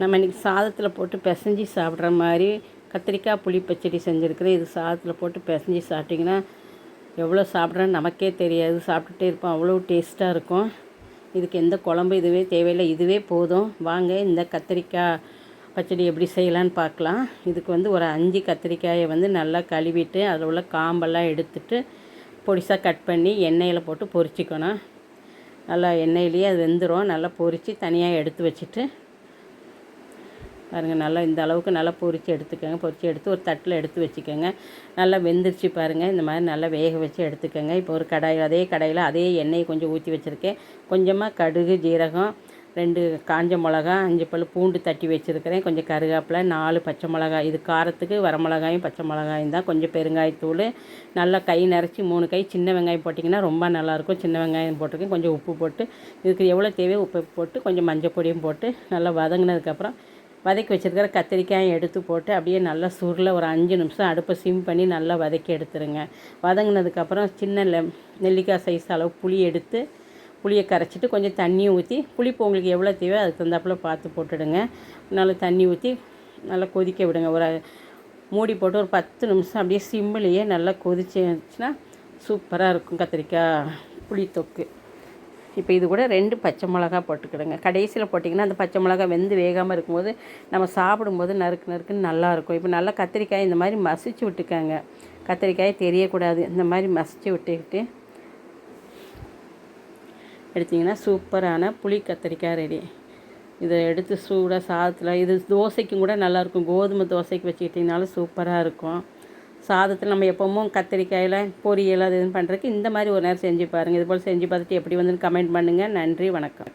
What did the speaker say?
நம்ம இன்றைக்கி சாதத்தில் போட்டு பிசைஞ்சி சாப்பிட்ற மாதிரி கத்திரிக்காய் புளி பச்சடி செஞ்சுருக்கிறேன் இது சாதத்தில் போட்டு பிசைஞ்சி சாப்பிட்டிங்கன்னா எவ்வளோ சாப்பிட்றேன்னு நமக்கே தெரியாது. சாப்பிட்டுட்டே இருப்போம். அவ்வளோ டேஸ்ட்டாக இருக்கும். இதுக்கு எந்த குழம்பு இதுவே தேவையில்லை. இதுவே போதும். வாங்க இந்த கத்திரிக்காய் பச்சடி எப்படி செய்யலான்னு பார்க்கலாம். இதுக்கு வந்து ஒரு அஞ்சு கத்திரிக்காயை வந்து நல்லா கழுவிட்டு அதில் உள்ள காம்பெல்லாம் எடுத்துட்டு பொடிசாக கட் பண்ணி எண்ணெயில் போட்டு பொரிச்சிக்கணும். நல்லா எண்ணெயிலேயே அது வெந்துடும் நல்லா பொரித்து தனியாக எடுத்து வச்சுட்டு பாருங்கள் நல்லா இந்த அளவுக்கு நல்லா பொரித்து எடுத்துக்கோங்க. பொரித்து எடுத்து ஒரு தட்டில் எடுத்து வச்சுக்கோங்க. நல்லா வெந்துருச்சு பாருங்கள் இந்த மாதிரி நல்லா வேக வச்சு எடுத்துக்கோங்க. இப்போ ஒரு கடாயில் அதே கடாயில் அதே எண்ணெயை கொஞ்சம் ஊற்றி வச்சுருக்கேன். கொஞ்சமாக கடுகு ஜீரகம் ரெண்டு காஞ்ச மிளகா அஞ்சு பல் பூண்டு தட்டி வச்சுருக்கிறேன். கொஞ்சம் கருவேப்பிலை நாலு பச்சை மிளகாய். இது காரத்துக்கு வரமிளகாயும் பச்சை மிளகாயும் தான். கொஞ்சம் பெருங்காயத்தூள். நல்லா கை நிறச்சி மூணு கை சின்ன வெங்காயம் போட்டிங்கன்னா ரொம்ப நல்லாயிருக்கும். சின்ன வெங்காயம் போட்டிருக்கேன். கொஞ்சம் உப்பு போட்டு இதுக்கு எவ்வளோ தேவையோ உப்பு போட்டு கொஞ்சம் மஞ்சள் பொடியும் போட்டு நல்லா வதங்கினதுக்கப்புறம் வதக்கி வச்சுருக்கிற கத்திரிக்காயை எடுத்து போட்டு அப்படியே நல்லா சுருள ஒரு அஞ்சு நிமிஷம் அடுப்பை சிம் பண்ணி நல்லா வதக்கி எடுத்துருங்க. வதங்கினதுக்கப்புறம் சின்ன லெ நெல்லிக்காய் சைஸ் அளவு புளி எடுத்து புளியை கரைச்சிட்டு கொஞ்சம் தண்ணி ஊற்றி புளிப்பு உங்களுக்கு எவ்வளோ தேவையோ அதுக்கு தகுந்தாப்புல பார்த்து போட்டுடுங்க. நல்லா தண்ணி ஊற்றி நல்லா கொதிக்க விடுங்க. ஒரு மூடி போட்டு ஒரு பத்து நிமிஷம் அப்படியே சிம்மிலேயே நல்லா கொதிச்சுன்னா சூப்பராக இருக்கும் கத்திரிக்காய் புளி தொக்கு இப்போ இது கூட ரெண்டு பச்சை மிளகா போட்டுக்கிடுங்க கடைசியில் போட்டிங்கன்னா அந்த பச்சை மிளகா வெந்து வேகாமல் இருக்கும்போது நம்ம சாப்பிடும்போது நறுக்கு நறுக்குன்னு நல்லாயிருக்கும். இப்போ நல்லா கத்திரிக்காய் இந்த மாதிரி மசிச்சு விட்டுக்கோங்க. கத்திரிக்காய் தெரியக்கூடாது. இந்த மாதிரி மசிச்சு விட்டுக்கிட்டு எடுத்திங்கன்னா சூப்பரான புளி கத்திரிக்காய் ரெடி. இதை எடுத்து சூடாக சாதத்தில் இது தோசைக்கும் கூட நல்லாயிருக்கும். கோதுமை தோசைக்கு வச்சுக்கிட்டிங்கனாலும் சூப்பராக இருக்கும். சாதத்தில் நம்ம எப்பவும் கத்திரிக்காயில் பொரியல் அது எதுவும் பண்ணுறதுக்கு இந்த மாதிரி ஒரு நேரம் செஞ்சு பாருங்கள் இது போல் செஞ்சு பார்த்துட்டு எப்படி வந்துன்னு கமெண்ட் பண்ணுங்கள் நன்றி வணக்கம்.